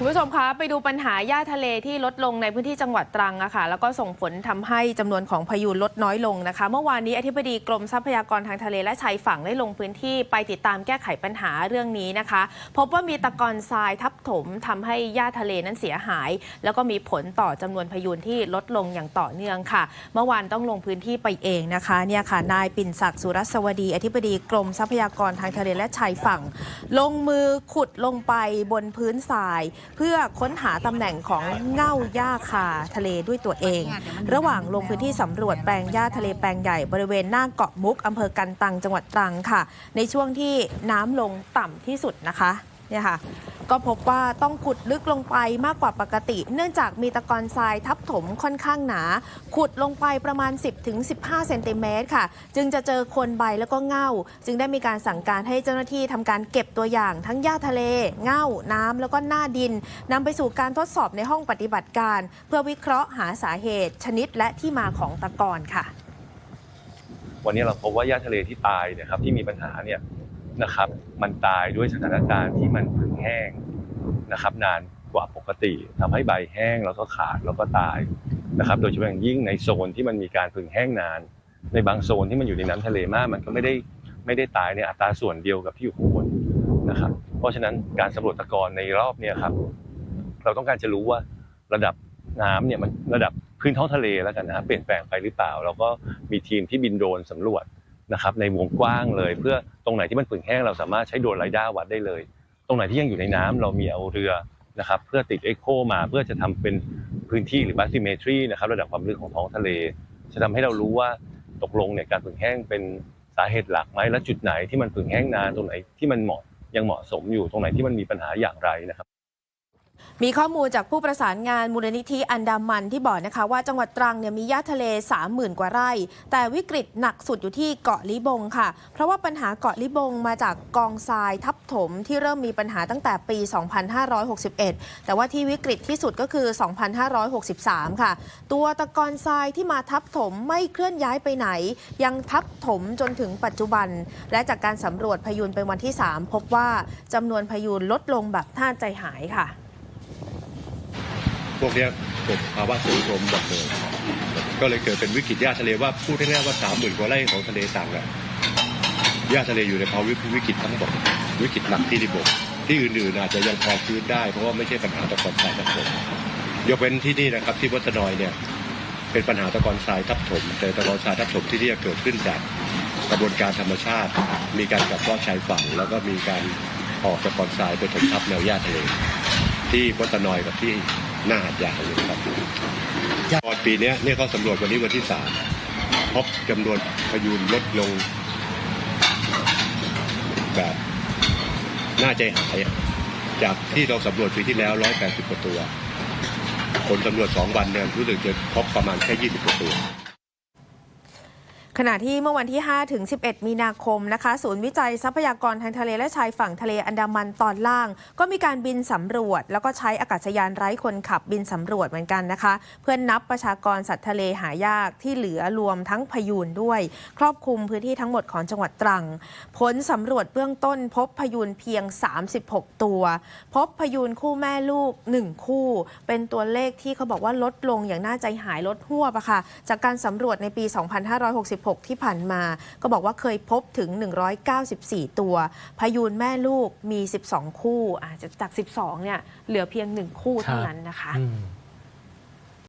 คุณผู้ชมคะไปดูปัญหาหญ้าทะเลที่ลดลงในพื้นที่จังหวัดตรังอะค่ะแล้วก็ส่งผลทำให้จำนวนของพายุลดน้อยลงนะคะ เมื่อวานนี้อธิบดีกรมทรัพยากรทางทะเลและชายฝั่งได้ลงพื้นที่ไปติดตามแก้ไขปัญหาเรื่องนี้นะคะ พบว่ามีตะกอนทรายทับถมทำให้หญ้าทะเลนั้นเสียหาย แล้วก็มีผลต่อจำนวนพายุที่ลดลงอย่างต่อเนื่องค่ะ เมื่อวานต้องลงพื้นที่ไปเองนะคะเนี่ยค่ะนายปิ่นศักดิ์สุรสวดี อธิบดีกรมทรัพยากรทางทะเลและชายฝั่ง ลงมือขุดลงไปบนพื้นทรายเพื่อค้นหาตำแหน่งของเง่าหญ้าคาทะเลด้วยตัวเอง ระหว่างลงพื้นที่สำรวจแปลงหญ้าทะเลแปลงใหญ่บริเวณหน้าเกาะมุกอำเภอกันตังจังหวัดตรังค่ะ ในช่วงที่น้ำลงต่ำที่สุดนะคะ เนี่ยค่ะก็พบว่าต้องขุดลึกลงไปมากกว่าปกติ เนื่องจากมีตะกอนทรายทับถมค่อนข้างหนา ขุดลงไปประมาณ 10-15 เซนติเมตรค่ะ จึงจะเจอโคนใบแล้วก็เง่า จึงได้มีการสั่งการให้เจ้าหน้าที่ทำการเก็บตัวอย่างทั้งหญ้าทะเล เง่า น้ำแล้วก็หน้าดินนำไปสู่การทดสอบในห้องปฏิบัติการ เพื่อวิเคราะห์หาสาเหตุ ชนิดและที่มาของตะกอนค่ะ วันนี้เราพบว่าหญ้าทะเลที่ตายเนะครับที่มีปัญหาเนี่ย นะครับ มันตายด้วยสถานการณ์ที่มันผึ่งแห้งนะครับ นานกว่าปกติทำให้ใบแห้งแล้วก็ขาดแล้วก็ตายนะครับ โดยเฉพาะอย่างยิ่งในโซนที่มันมีการผึ่งแห้งนาน ในบางโซนที่มันอยู่ในน้ำทะเลมาก มันก็ไม่ได้ไม่ได้ตายในอัตราส่วนเดียวกับที่อยู่ข้างบนนะครับ เพราะฉะนั้นการสำรวจตะกอนในรอบเนี้ครับ เราต้องการจะรู้ว่าระดับน้ำเนี่ยมันระดับพื้นท้องทะเลแล้วกันนะเปลี่ยนแปลงไปหรือเปล่า เราก็มีทีมที่บินโดรนสำรวจ นะครับในวงกว้างเลย เพื่อตรงไหนที่มันผึ่งแห้งเราสามารถใช้โดรนไรด้าวัดได้เลย ตรงไหนที่ยังอยู่ในน้ำเรามีเอาเรือนะครับเพื่อติดเอ็กโคมาเพื่อจะทำเป็นพื้นที่หรือบัติเมทรีนะครับระดับความลึกของท้องทะเล จะทำให้เรารู้ว่าตกลงเนี่ยการผึ่งแห้งเป็นสาเหตุหลักไหมและจุดไหนที่มันผึ่งแห้งนานตรงไหนที่มันเหมาะยังเหมาะสมอยู่ตรงไหนที่มันมีปัญหาอย่างไรนะครับ มีข้อมูลจากผู้ประสานงานมูลนิธิอันดามันที่บอกนะคะว่าจังหวัดตรังเนี่ยมีหญ้าทะเล 30,000 กว่าไร่ แต่วิกฤตหนักสุดอยู่ที่เกาะลิบงค่ะ เพราะว่าปัญหาเกาะลิบงมาจากกองทรายทับถมที่เริ่มมีปัญหาตั้งแต่ปี 2561 แต่ว่าที่วิกฤตที่สุดก็คือ 2563 ค่ะ ตัวตะกอนทรายที่มาทับถมไม่เคลื่อนย้ายไปไหน ยังทับถมจนถึงปัจจุบัน และจากการสำรวจพายุนเป็นวันที่ 3 พบว่าจำนวนพายุนลดลงแบบน่าใจหายค่ะ พวกนี้เกิดภาวะสูงโทมหมดเลยก็เลยเกิดเป็นวิกฤตหญ้าทะเลว่าพูดง่ายๆว่าสามหมื่นกว่าไร่ของทะเลต่างอะหญ้าทะเลอยู่ในภาวะวิกฤตทั้งหมดวิกฤตหนักที่ริบกที่อื่นๆอาจจะยังพอฟื้นได้เพราะว่าไม่ใช่ปัญหาตะกอนทรายทับถมยกเว้นที่นี่นะครับที่วัดนอยเนี่ยเป็นปัญหาตะกอนทรายทับถม แต่ตะกอนทรายทับถมที่นี่เกิดขึ้นจากกระบวนการธรรมชาติ มีการกัดเซาะชายฝั่ง แล้วก็มีการออกตะกอนทรายไปถมทับแนวหญ้าทะเล ที่วัดนอยกับที่ หน้าหาดใหญ่เลยครับตอนปีนี้เนี่ยเขาสำรวจวันนี้วันที่สามพบจำนวนพายุลดลง แบบน่าใจหาย จากที่เราสำรวจปีที่แล้ว 180กว่าตัว คนสำรวจ 2 วันเนี่ยรู้สึกจะพบประมาณแค่ 20กว่าตัว ขณะที่เมื่อวันที่ 5 ถึง 11 มีนาคมนะคะ ศูนย์วิจัยทรัพยากรทางทะเลและชายฝั่งทะเลอันดามันตอนล่าง ก็มีการบินสำรวจ แล้วก็ใช้อากาศยานไร้คนขับบินสำรวจเหมือนกันนะคะ เพื่อนนับประชากรสัตว์ทะเลหายากที่เหลือรวมทั้งพยูนด้วย ครอบคลุมพื้นที่ทั้งหมดของจังหวัดตรัง ผลสำรวจเบื้องต้นพบพยูนเพียง 36 ตัว พบพยูนคู่แม่ลูก 1 คู่ เป็นตัวเลขที่เขาบอกว่าลดลงอย่างน่าใจหายลดหัวบอะค่ะจากการสำรวจในปี 2566ที่ผ่านมา ก็บอกว่าเคยพบถึง 194 ตัว พยูนแม่ลูกมี 12 คู่อาจจะจาก 12 เนี่ยเหลือเพียง 1 คู่เท่านั้นนะคะ